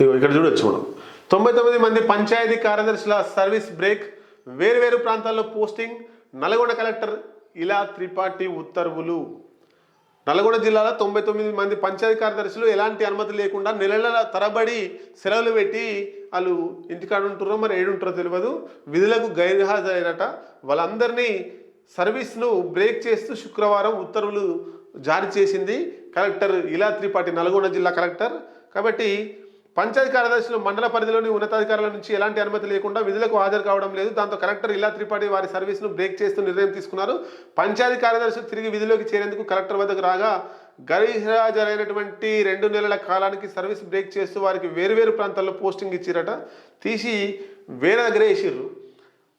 ఇక్కడ చూడొచ్చు మనం. తొంభై తొమ్మిది మంది పంచాయతీ కార్యదర్శుల సర్వీస్ బ్రేక్ వేరువేరు ప్రాంతాల్లో పోస్టింగ్ నల్గొండ కలెక్టర్ ఇలా త్రిపాఠి ఉత్తర్వులు. నల్గొండ జిల్లాలో తొంభై తొమ్మిది మంది పంచాయతీ కార్యదర్శులు ఎలాంటి అనుమతి లేకుండా నెలల తరబడి సెలవులు పెట్టి వాళ్ళు ఇంటికాడ ఉంటున్నారో మరి ఏడుంటారో తెలియదు విధులకు గైర్హాజరైనట. వాళ్ళందరినీ సర్వీస్ను బ్రేక్ చేస్తూ శుక్రవారం ఉత్తర్వులు జారీ చేసింది కలెక్టర్ ఇలా త్రిపాఠి నల్గొండ జిల్లా కలెక్టర్. కాబట్టి పంచాయతీ కార్యదర్శులు మండల పరిధిలోని ఉన్నతాధికారుల నుంచి ఎలాంటి అనుమతి లేకుండా విధులకు హాజరు కావడం లేదు. దాంతో కలెక్టర్ ఇలా త్రిపాఠి వారి సర్వీస్ను బ్రేక్ చేస్తూ నిర్ణయం తీసుకున్నారు. పంచాయతీ కార్యదర్శులు తిరిగి విధిలోకి చేరేందుకు కలెక్టర్ వద్దకు రాగా గరిహాజరైనటువంటి రెండు నెలల కాలానికి సర్వీస్ బ్రేక్ చేస్తూ వారికి వేరువేరు ప్రాంతాల్లో పోస్టింగ్ ఇచ్చిరట. తీసి వేరే దగ్గర వేసిర్రు.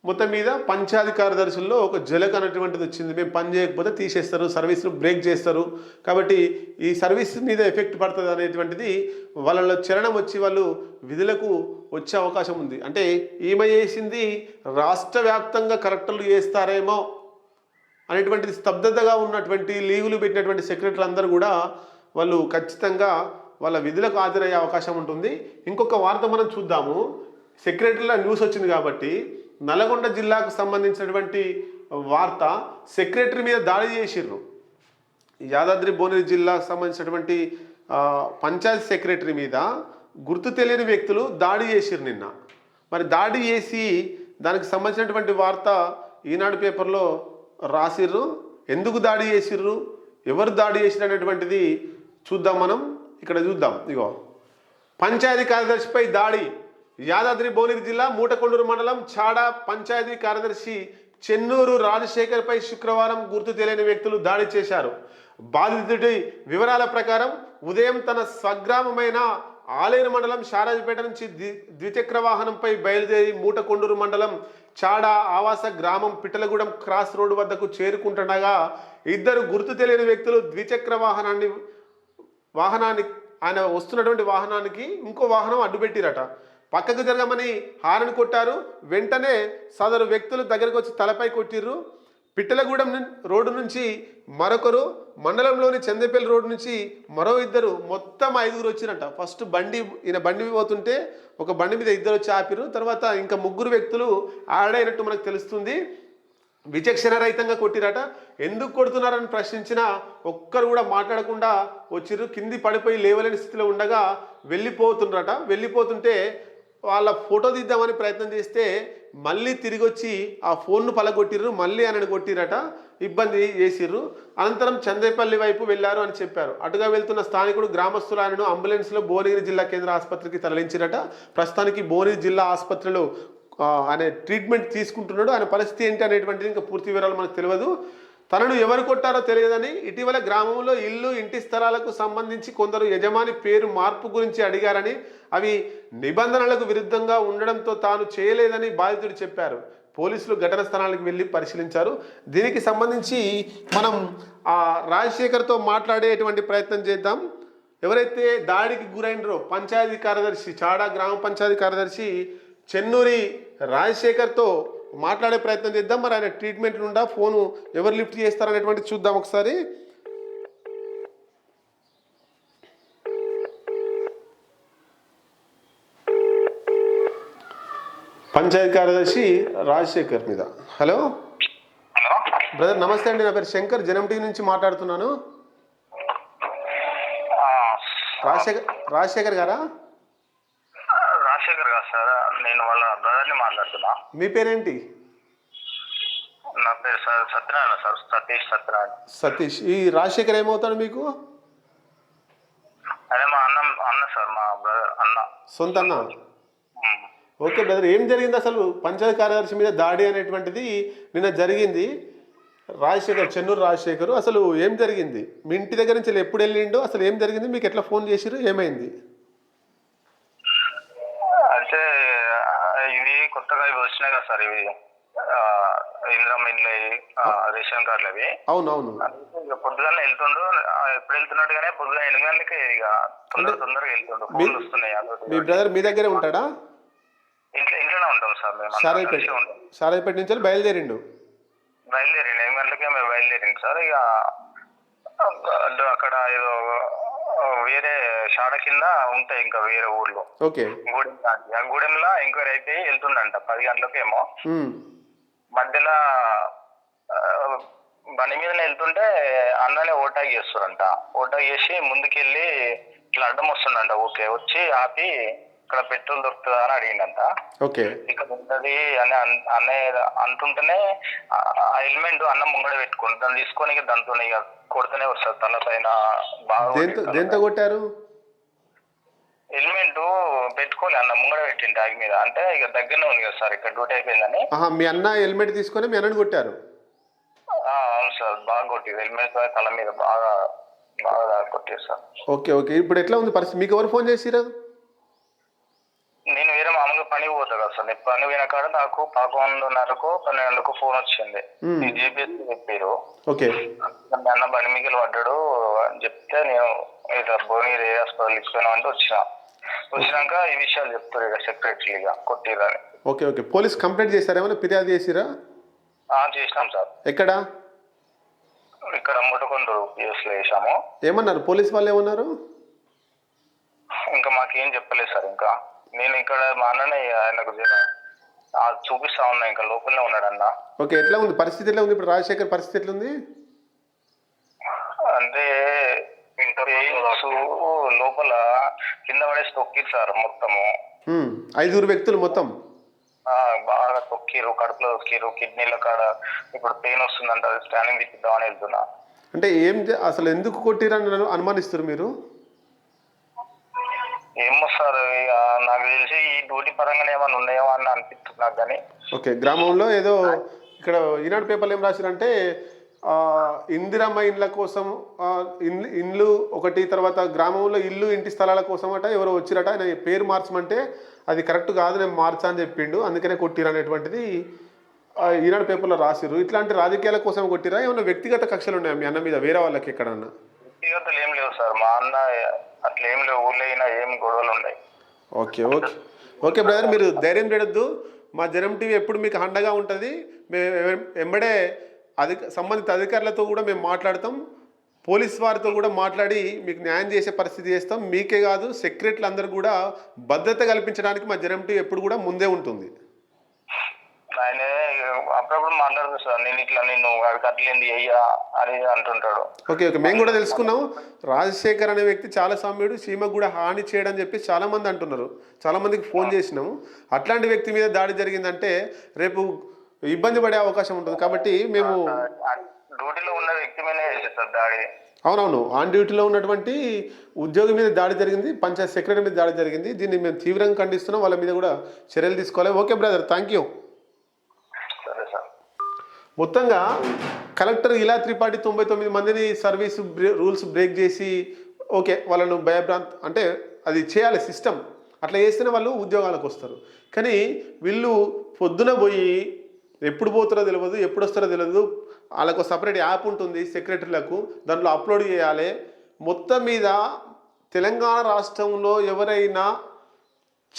మొత్తం మీద పంచాధికార దర్శుల్లో ఒక జలక్ అనేటువంటిది వచ్చింది. మేము పని చేయకపోతే తీసేస్తారు సర్వీస్ను బ్రేక్ చేస్తారు. కాబట్టి ఈ సర్వీస్ మీద ఎఫెక్ట్ పడుతుంది అనేటువంటిది వాళ్ళలో చరణం వచ్చి వాళ్ళు విధులకు వచ్చే అవకాశం ఉంది. అంటే ఈమె చేసింది రాష్ట్ర వ్యాప్తంగా కలెక్టర్లు చేస్తారేమో అనేటువంటిది స్తబ్దతగా ఉన్నటువంటి లీవులు పెట్టినటువంటి సెక్రటరీ అందరూ కూడా వాళ్ళు ఖచ్చితంగా వాళ్ళ విధులకు హాజరయ్యే అవకాశం ఉంటుంది. ఇంకొక వార్త మనం చూద్దాము. సెక్రటరీలో న్యూస్ వచ్చింది కాబట్టి నల్గొండ జిల్లాకు సంబంధించినటువంటి వార్త సెక్రటరీ మీద దాడి చేసిర్రు. యాదాద్రి భువనగిరి జిల్లాకు సంబంధించినటువంటి పంచాయతీ సెక్రటరీ మీద గుర్తు తెలియని వ్యక్తులు దాడి చేసిర్రు నిన్న. మరి దాడి చేసి దానికి సంబంధించినటువంటి వార్త ఈనాడు పేపర్లో రాసిర్రు. ఎందుకు దాడి చేసిర్రు? ఎవరు దాడి చేసిరు అనేటువంటిది చూద్దాం మనం. ఇక్కడ చూద్దాం. ఇగో పంచాయతీ కార్యదర్శిపై దాడి యాదాద్రి భువనగిరి జిల్లా మూటకొండూరు మండలం చాడ పంచాయతీ కార్యదర్శి చెన్నూరు రాజశేఖర్పై శుక్రవారం గుర్తు తెలియని వ్యక్తులు దాడి చేశారు. బాధితుడి వివరాల ప్రకారం ఉదయం తన స్వగ్రామమైన ఆలేరు మండలం శారాజపేట నుంచి ద్వి- ద్విచక్ర వాహనంపై బయలుదేరి మూటకొండూరు మండలం చాడ ఆవాస గ్రామం పిట్టలగూడెం క్రాస్ రోడ్డు వద్దకు చేరుకుంటుండగా ఇద్దరు గుర్తు తెలియని వ్యక్తులు ద్విచక్ర వాహనాన్ని వాహనాన్ని ఆయన వస్తున్నటువంటి వాహనానికి ఇంకో వాహనం అడ్డుపెట్టిరట. పక్కకు జరగమని హారన్ కొట్టారు. వెంటనే సదరు వ్యక్తులు దగ్గరకు వచ్చి తలపై కొట్టిర్రు. పిట్టలగూడెం రోడ్డు నుంచి మరొకరు మండలంలోని చందపల్లి రోడ్డు నుంచి మరో ఇద్దరు మొత్తం ఐదుగురు వచ్చినట్ట ఫస్ట్ బండి ఈయన బండి పోతుంటే ఒక బండి మీద ఇద్దరు వచ్చి ఆపిరు తర్వాత ఇంకా ముగ్గురు వ్యక్తులు ఆడైనట్టు మనకు తెలుస్తుంది. విచక్షణ రహితంగా కొట్టిరట. ఎందుకు కొడుతున్నారని ప్రశ్నించినా ఒక్కరు కూడా మాట్లాడకుండా వచ్చిర్రు. కింది పడిపోయి లేవలేని స్థితిలో ఉండగా వెళ్ళిపోతుండ్రట. వెళ్ళిపోతుంటే వాళ్ళ ఫోటో తీద్దామని ప్రయత్నం చేస్తే మళ్ళీ తిరిగి వచ్చి ఆ ఫోన్ను పలగొట్టిర్రు మళ్ళీ ఆయనను కొట్టిరట ఇబ్బంది చేసిర్రు. అనంతరం చందేపల్లి వైపు వెళ్ళారు అని చెప్పారు. అటుగా వెళ్తున్న స్థానికుడు గ్రామస్తులు ఆయనను అంబులెన్స్లో భువనగిరి జిల్లా కేంద్ర ఆసుపత్రికి తరలించిరట. ప్రస్తుతానికి భువనగిరి జిల్లా ఆసుపత్రిలో ఆయన ట్రీట్మెంట్ తీసుకుంటున్నాడు. ఆయన పరిస్థితి ఏంటి అనేటువంటిది ఇంకా పూర్తి వివరాలు మనకు తెలియదు. తనను ఎవరు కొట్టారో తెలియదని ఇటీవల గ్రామంలో ఇల్లు ఇంటి స్థలాలకు సంబంధించి కొందరు యజమాని పేరు మార్పు గురించి అడిగారని అవి నిబంధనలకు విరుద్ధంగా ఉండడంతో తాను చేయలేదని బాధితుడు చెప్పారు. పోలీసులు ఘటన స్థలానికి వెళ్ళి పరిశీలించారు. దీనికి సంబంధించి మనం ఆ రాజశేఖర్తో మాట్లాడేటువంటి ప్రయత్నం చేద్దాం. ఎవరైతే దాడికి గురైనరో పంచాయతీ కార్యదర్శి చాడా గ్రామ పంచాయతీ కార్యదర్శి చెన్నూరి రాజశేఖర్తో మాట్లాడే ప్రయత్నం చేద్దాం. మరి ఆయన ట్రీట్మెంట్ నుండా ఫోను ఎవరు లిఫ్ట్ చేస్తారనేటువంటి చూద్దాం ఒకసారి. పంచాయతీ కార్యదర్శి రాజశేఖర్ మీద. హలో? హలో? బ్రదర్ నమస్తే అండి. నా పేరు శంకర్. జనం టీవీ నుంచి మాట్లాడుతున్నాను. రాజశేఖర్ రాజశేఖర్ గారా? రాజశేఖర్ గారు సార్. నేను వాళ్ళ బ్రదర్ని మాట్లాడుతున్నా. మీ పేరేంటి? నా పేరు సార్ సత్యనారాయణ సార్ సతీష్ సత్యనారాయణ. సతీష్. ఈ రాజశేఖర్ ఏమవుతాడు మీకు? అదే మా అన్న అన్న సార్ మా బ్రదర్ అన్న. సొంత అన్న. ఓకే బ్రదర్ ఏం జరిగింది అసలు? పంచాయతీ కార్యదర్శి మీద దాడి అనేటువంటిది నిన్న జరిగింది. రాజశేఖర్ చెన్నూరు రాజశేఖర్ అసలు ఏం జరిగింది? మీ ఇంటి దగ్గర నుంచి ఎప్పుడు వెళ్ళిండో అసలు ఏం జరిగింది? మీకు ఎట్లా ఫోన్ చేసిరు ఏమైంది అయితే ఆ, ఇవి కొత్తగా ఇవి వచ్చినాయి కదా సార్ ఇవి ఇందిరమ్మ ఇండ్లు రేషన్ కార్డులు అవి. అవును అవును అందుకే ఇక పొద్దుగానే వెళ్తుండు ఎప్పుడు వెళ్తున్నట్టుగానే పొద్దుగా ఎనిమిది గంటలకి ఇక తొందర తొందరగా వెళ్తుండు ఫోన్లు వస్తున్నాయి. మీ బ్రదర్ మీ దగ్గరే ఉంటాడా? ఇంట్లో ఇంట్లోనే ఉంటాం సార్ మేము సారాయిపేట సారాయిపేట నుంచి బయలుదేరిండు? బయలుదేరింది ఎనిమిది గంటలకే మేము బయలుదేరింది సార్. ఇక అక్కడ ఏదో వేరే షాడ కింద ఉంటాయి ఇంకా వేరే ఊర్లో ఓకే గూడెం దాటి. ఆ గూడెంలో ఎంక్వైరీ అయితే వెళ్తుండంట పది గంటలకేమో ఉమ్. మధ్యలో ఆ, బండి మీద వెళ్తుంటే అన్ననే ఓటాక్ చేస్తారంట ఓటాక్ చేసి ముందుకెళ్ళి ఇట్లా అడ్డం వస్తుండంట ఓకే వచ్చి ఆపి ఇక్కడ పెట్రోల్ దొరుకుతుందా అని అడిగిండంట ఓకే. ఇక్కడ ఉంటది అని అన్- అన్నయ్య అంటుంటేనే ఆ హెల్మెట్ అన్నం ముంగడ పెట్టుకుని దాన్ని తీసుకొని ఇక దాంతో ఇక కొడుతూనే వస్తుంది తల పైన బాగా దేంతో కొట్టింది దేంతో కొట్టారు? హెల్మెట్ పెట్టుకోలే అన్న ముంగడ పెట్టింది ట్యాగ్ మీద. అంటే ఇక దగ్గరనే ఉంది కదా సార్ ఇక్కడ డ్యూటీ అయిపోయిందని. ఆహా మీ అన్న హెల్మెట్ తీసుకొని మీ అన్నని కొట్టారు? ఆ, అవును సార్ బాగా కొట్టింది. హెల్మెట్ తల మీద బాగా బాగా కొట్టారు సార్. Okay okay. ఇప్పుడు ఎట్లా ఉంది పరిస్థితి? మీకు ఎవరు ఫోన్ చేసిరా నేను వేరే మామూలుగా పని పోతా కదా సార్. నేను పని పోయిన కాడ నాకు పదకొండున్నరకు పన్నెండుకు ఫోన్ వచ్చింది. జీపీఎస్ చెప్పారు. ఓకే. అన్న బండి మిగిలి పడ్డాడు అని చెప్తే నేను ఇట్లా భువనగిరి హాస్పిటల్ ఇచ్చిపోయినా వచ్చిన. వచ్చినాక ఈ విషయాలు చెప్తారు ఇక సెక్రటరీగా కొట్టిరని ఓకే ఓకే. పోలీస్ కంప్లైంట్ చేశారా ఏమైనా? ఫిర్యాదు చేసిరా? ఆ, చేసినాం సార్. ఎక్కడ? ఇక్కడ ముట్టుకొండూరు పిఎస్లో వేసాము. ఏమన్నారు? పోలీస్ వాళ్ళు ఏమన్నారు? ఇంకా మాకేం చెప్పలేదు సార్ ఇంకా. నేను ఇక్కడ మా అన్ననే ఆయనకు చూపిస్తా ఉన్నా ఇంకా లోపలనే ఉన్నాడు అన్న ఓకే ఎట్లా ఉంది? పరిస్థితి ఎట్లా ఉంది? ఇప్పుడు రాజశేఖర్ పరిస్థితి ఎట్లా ఉంది అంటే పెయిన్స్ లోపల కింద పడేసి తొక్కిరు సార్ మొత్తము. ఐదుగురు వ్యక్తులు మొత్తం? బాగా తొక్కిరు కడుపులో తొక్కిరు కిడ్నీల కాడ ఇప్పుడు పెయిన్ వస్తుందంట స్కానింగ్ తీపిద్దామని వెళ్తున్నా. అంటే ఏం అసలు ఎందుకు కొట్టిరని అను- అనుమానిస్తారు మీరు? ఏమో సార్ నాకు తెలిసి ఈ డ్యూటీ పరంగానే ఏమైనా ఉన్నాయో అని అనిపిస్తుంది నాకు కానీ. ఓకే గ్రామంలో ఏదో ఇక్కడ ఈనాడు పేపర్లు ఏం రాశారంటే ఇందిరమ్మ ఇండ్ల కోసం ఇన్- ఇండ్లు ఒకటి తర్వాత గ్రామంలో ఇల్లు ఇంటి స్థలాల కోసం అట ఎవరో వచ్చిరట ఆయన పేరు మార్చమంటే అది కరెక్ట్ కాదు నేను మార్చా అని చెప్పిండు అందుకనే కొట్టిరు అనేటువంటిది ఈనాడు పేపర్లో రాసిరు ఇట్లాంటి రాజకీయాల కోసం కొట్టిరా ఏమైనా వ్యక్తిగత కక్షలు ఉన్నాయా మీ అన్న మీద వేరే వాళ్ళకి ఎక్కడన్నా? వ్యక్తిగతలు ఏం లేవు సార్. మా అన్న అట్లా ఏం లేవు. ఊళ్ళో అయినా ఏం గొడవలు ఉన్నాయి ఓకే ఓకే. ఓకే బ్రదర్ మీరు ధైర్యం చేయొద్దు. మా జనం టీవీ ఎప్పుడు మీకు అండగా ఉంటుంది. మేము ఎంబడే అధిక సంబంధిత అధికారులతో కూడా మేము మాట్లాడతాం. పోలీస్ వారితో కూడా మాట్లాడి మీకు న్యాయం చేసే పరిస్థితి చేస్తాం. మీకే కాదు సెక్రటరీలు అందరూ కూడా భద్రత కల్పించడానికి మా జనం టీవీ ఎప్పుడు కూడా ముందే ఉంటుంది. ఆయన అప్పుడప్పుడు మాట్లాడుతుంది సార్ నేను ఇట్లా నేను కట్టలేంది అయ్యా అని అంటుంటాడు. Okay okay. మేము కూడా తెలుసుకున్నాం. రాజశేఖర్ అనే వ్యక్తి చాలా సామ్యుడు సీమకు కూడా హాని చేయడని చెప్పి చాలా మంది అంటున్నారు. చాలా మందికి ఫోన్ చేసినాము అట్లాంటి వ్యక్తి మీద దాడి జరిగిందంటే రేపు ఇబ్బంది పడే అవకాశం ఉంటుంది. కాబట్టి మేము డ్యూటీలో ఉన్న వ్యక్తి చేసేస్తారు దాడి. అవునవును. ఆన్ డ్యూటీలో ఉన్నటువంటి ఉద్యోగి మీద దాడి జరిగింది పంచాయత్ సెక్రటరీ మీద దాడి జరిగింది. దీన్ని మేము తీవ్రంగా ఖండిస్తున్నాం. వాళ్ళ మీద కూడా చర్యలు తీసుకోవాలి. Okay brother. థ్యాంక్ యూ మొత్తంగా కలెక్టర్ ఇలా త్రిపాఠి తొంభై తొమ్మిది మందిని సర్వీస్ బ్రే- రూల్స్ బ్రేక్ చేసి ఓకే వాళ్ళను భయభ్రాంత్ అంటే అది చేయాలి సిస్టమ్. అట్లా చేస్తేనే వాళ్ళు ఉద్యోగాలకు వస్తారు. కానీ వీళ్ళు పొద్దున పోయి ఎప్పుడు పోతారో తెలియదు ఎప్పుడు వస్తారో తెలియదు వాళ్ళకు సపరేట్ యాప్ ఉంటుంది సెక్రటరీలకు. దాంట్లో అప్లోడ్ చేయాలి. మొత్తం మీద తెలంగాణ రాష్ట్రంలో ఎవరైనా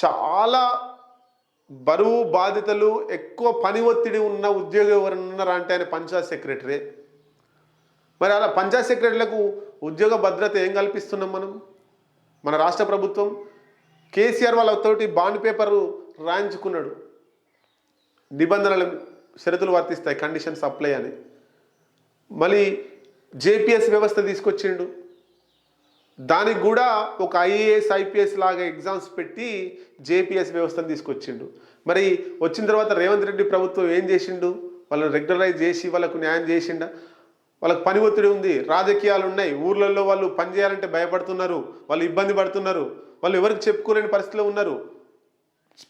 చాలా బరువు బాధితలు ఎక్కువ పని ఒత్తిడి ఉన్న ఉద్యోగం ఎవరు ఉన్నారా అంటే ఆయన పంచాయత్ సెక్రటరీ. మరి అలా పంచాయత్ సెక్రటరీలకు ఉద్యోగ భద్రత ఏం కల్పిస్తున్నాం మనం? మన రాష్ట్ర ప్రభుత్వం కేసీఆర్ వాళ్ళతోటి బాండ్ పేపర్ రాయించుకున్నాడు. నిబంధనలు షరతులు వర్తిస్తాయి కండిషన్స్ అప్లై అని. మళ్ళీ జేపీఎస్ వ్యవస్థ తీసుకొచ్చిండు. దానికి కూడా ఒక ఐఏఎస్ ఐపీఎస్ లాగా ఎగ్జామ్స్ పెట్టి జేపీఎస్ వ్యవస్థను తీసుకొచ్చిండు. మరి వచ్చిన తర్వాత రేవంత్ రెడ్డి ప్రభుత్వం ఏం చేసిండు? వాళ్ళని రెగ్యులరైజ్ చేసి వాళ్ళకు న్యాయం చేసిండా? వాళ్ళకి పని ఒత్తిడి ఉంది రాజకీయాలు ఉన్నాయి ఊర్లలో వాళ్ళు పని చేయాలంటే భయపడుతున్నారు వాళ్ళు ఇబ్బంది పడుతున్నారు వాళ్ళు ఎవరికి చెప్పుకోలేని పరిస్థితిలో ఉన్నారు.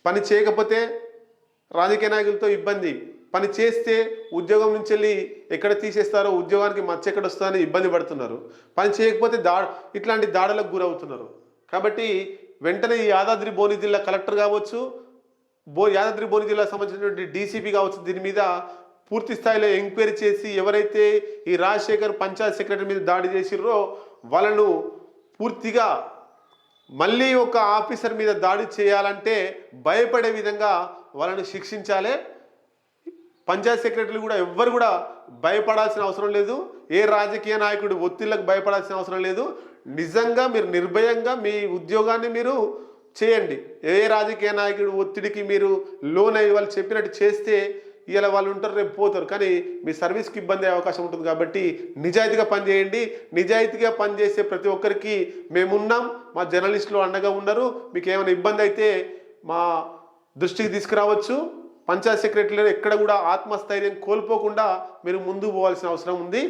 పని చేయకపోతే రాజకీయ నాయకులతో ఇబ్బంది పని చేస్తే ఉద్యోగం నుంచి వెళ్ళి ఎక్కడ తీసేస్తారో ఉద్యోగానికి మచ్చ ఎక్కడ వస్తుందని ఇబ్బంది పడుతున్నారు. పని చేయకపోతే దా ఇట్లాంటి దాడులకు గురవుతున్నారు. కాబట్టి వెంటనే ఈ యాదాద్రి బోని జిల్లా కలెక్టర్ కావచ్చు బో యాదాద్రి భువనగిరి జిల్లాకు సంబంధించినటువంటి డీసీపీ కావచ్చు దీని మీద పూర్తి స్థాయిలో ఎంక్వైరీ చేసి ఎవరైతే ఈ రాజశేఖర్ పంచాయత్ సెక్రటరీ మీద దాడి చేసిర్రో వాళ్ళను పూర్తిగా మళ్ళీ ఒక ఆఫీసర్ మీద దాడి చేయాలంటే భయపడే విధంగా వాళ్ళని శిక్షించాలి పంచాయత్ సెక్రటరీలు కూడా ఎవ్వరు కూడా భయపడాల్సిన అవసరం లేదు. ఏ రాజకీయ నాయకుడు ఒత్తిళ్ళకు భయపడాల్సిన అవసరం లేదు. నిజంగా మీరు నిర్భయంగా మీ ఉద్యోగాన్ని మీరు చేయండి. ఏ రాజకీయ నాయకుడు ఒత్తిడికి మీరు లోన్ అయ్యి వాళ్ళు చెప్పినట్టు చేస్తే ఇలా వాళ్ళు ఉంటారు రేపు పోతారు. కానీ మీ సర్వీస్కి ఇబ్బంది అయ్యే అవకాశం ఉంటుంది కాబట్టి నిజాయితీగా పనిచేయండి నిజాయితీగా పనిచేసే ప్రతి ఒక్కరికి మేమున్నాం. మా జర్నలిస్టులు అండగా ఉన్నారు మీకు ఏమైనా ఇబ్బంది అయితే మా దృష్టికి తీసుకురావచ్చు. పంచాయత్ సెక్రటరీలు ఎక్కడ కూడా ఆత్మస్థైర్యం కోల్పోకుండా మీరు ముందు పోవాల్సిన అవసరం ఉంది.